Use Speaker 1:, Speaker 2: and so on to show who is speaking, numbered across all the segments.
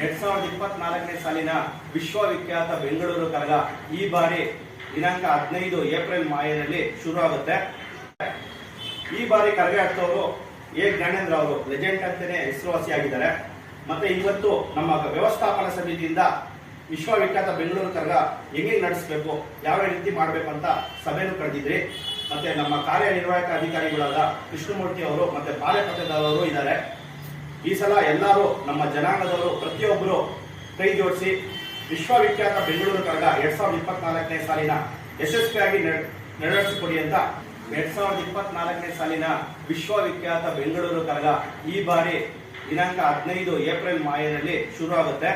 Speaker 1: ಎರಡ್ ಸಾವಿರದ ಇಪ್ಪತ್ನಾಲ್ಕನೇ ಸಾಲಿನ ವಿಶ್ವವಿಖ್ಯಾತ ಬೆಂಗಳೂರು ಕರಗ ಈ ಬಾರಿ ದಿನಾಂಕ ಹದಿನೈದು ಏಪ್ರಿಲ್ ಮಾಯದಲ್ಲಿ ಶುರು ಆಗುತ್ತೆ ಈ ಬಾರಿ ಕರಗ ಆಡ್ತವರು ಎ ಜ್ಞಾನೇಂದ್ರ ಅವರು, ಲೆಜೆಂಡ್ ಅಂತಾನೆ ಹೆಸರುವಾಸಿಯಾಗಿದ್ದಾರೆ ಮತ್ತೆ ಇವತ್ತು ನಮ್ಮ ವ್ಯವಸ್ಥಾಪನಾ ಸಮಿತಿಯಿಂದ ವಿಶ್ವವಿಖ್ಯಾತ ಬೆಂಗಳೂರು ಕರಗ ಹೆಂಗೆ ನಡೆಸಬೇಕು, ಯಾವ ರೀತಿ ಮಾಡಬೇಕು ಅಂತ ಸಭೆಯನ್ನು ಕರೆದಿದ್ರಿ. ಮತ್ತೆ ನಮ್ಮ ಕಾರ್ಯನಿರ್ವಾಹಕ ಅಧಿಕಾರಿಗಳಾದ ಕೃಷ್ಣಮೂರ್ತಿ ಅವರು ಮತ್ತೆ ಬಾಲೆಪತ್ರದವರು ಇದ್ದಾರೆ. ಈ ಸಲ ಎಲ್ಲರೂ ನಮ್ಮ ಜನಾಂಗದವರು ಪ್ರತಿಯೊಬ್ಬರು ಕೈ ಜೋಡಿಸಿ ವಿಶ್ವವಿಖ್ಯಾತ ಬೆಂಗಳೂರು ಕರಗ ಎರಡ್ ಸಾವಿರದ ಇಪ್ಪತ್ನಾಲ್ಕನೇ ಸಾಲಿನ ಯಶಸ್ವಿಯಾಗಿ ನೆರವೇರಿಸಿಕೊಡಿ ಅಂತ ಎರಡ್ ಸಾವಿರದ ಇಪ್ಪತ್ನಾಲ್ಕನೇ ಸಾಲಿನ ವಿಶ್ವವಿಖ್ಯಾತ ಬೆಂಗಳೂರು ಕರಗ ಈ ಬಾರಿ ದಿನಾಂಕ ಹದಿನೈದು ಏಪ್ರಿಲ್ ಮಾಯದಲ್ಲಿ ಶುರು ಆಗುತ್ತೆ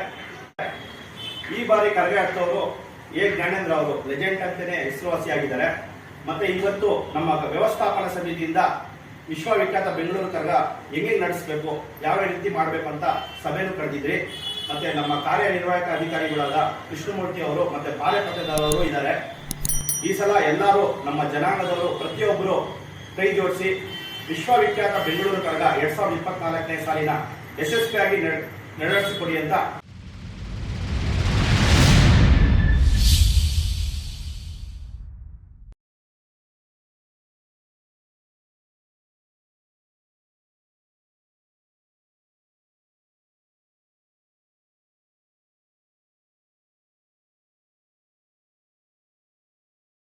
Speaker 1: ಈ ಬಾರಿ ಕರಗ ಆಡ್ತವರು ಎ. ಜ್ಞಾನೇಂದ್ರ ಅವರು ಲೆಜೆಂಡ್ ಅಂತಾನೆ ಹೆಸರುವಾಸಿಯಾಗಿದ್ದಾರೆ. ಮತ್ತೆ ಇವತ್ತು ನಮ್ಮ ವ್ಯವಸ್ಥಾಪನಾ ಸಮಿತಿಯಿಂದ ವಿಶ್ವವಿಖ್ಯಾತ ಬೆಂಗಳೂರು ಕರಗ ಹೆಂಗೆ ನಡೆಸಬೇಕು, ಯಾವ ರೀತಿ ಮಾಡಬೇಕು ಅಂತ ಸಭೆಯನ್ನು ಕರೆದಿದ್ರಿ. ಮತ್ತೆ ನಮ್ಮ ಕಾರ್ಯನಿರ್ವಾಹಕ ಅಧಿಕಾರಿಗಳಾದ ಕೃಷ್ಣಮೂರ್ತಿ ಅವರು ಮತ್ತೆ ಬಾಲೆಪತ್ರದವರು ಇದ್ದಾರೆ. ಈ ಸಲ ಎಲ್ಲರೂ ನಮ್ಮ ಜನಾಂಗದವರು ಪ್ರತಿಯೊಬ್ಬರು ಕೈ ಜೋಡಿಸಿ ವಿಶ್ವವಿಖ್ಯಾತ ಬೆಂಗಳೂರು ಕರಗ ಎರಡ್ ಸಾವಿರದ ಇಪ್ಪತ್ನಾಲ್ಕನೇ ಸಾಲಿನ ಯಶಸ್ವಿಯಾಗಿ ನಡೆಸಿಕೊಡಿ ಅಂತ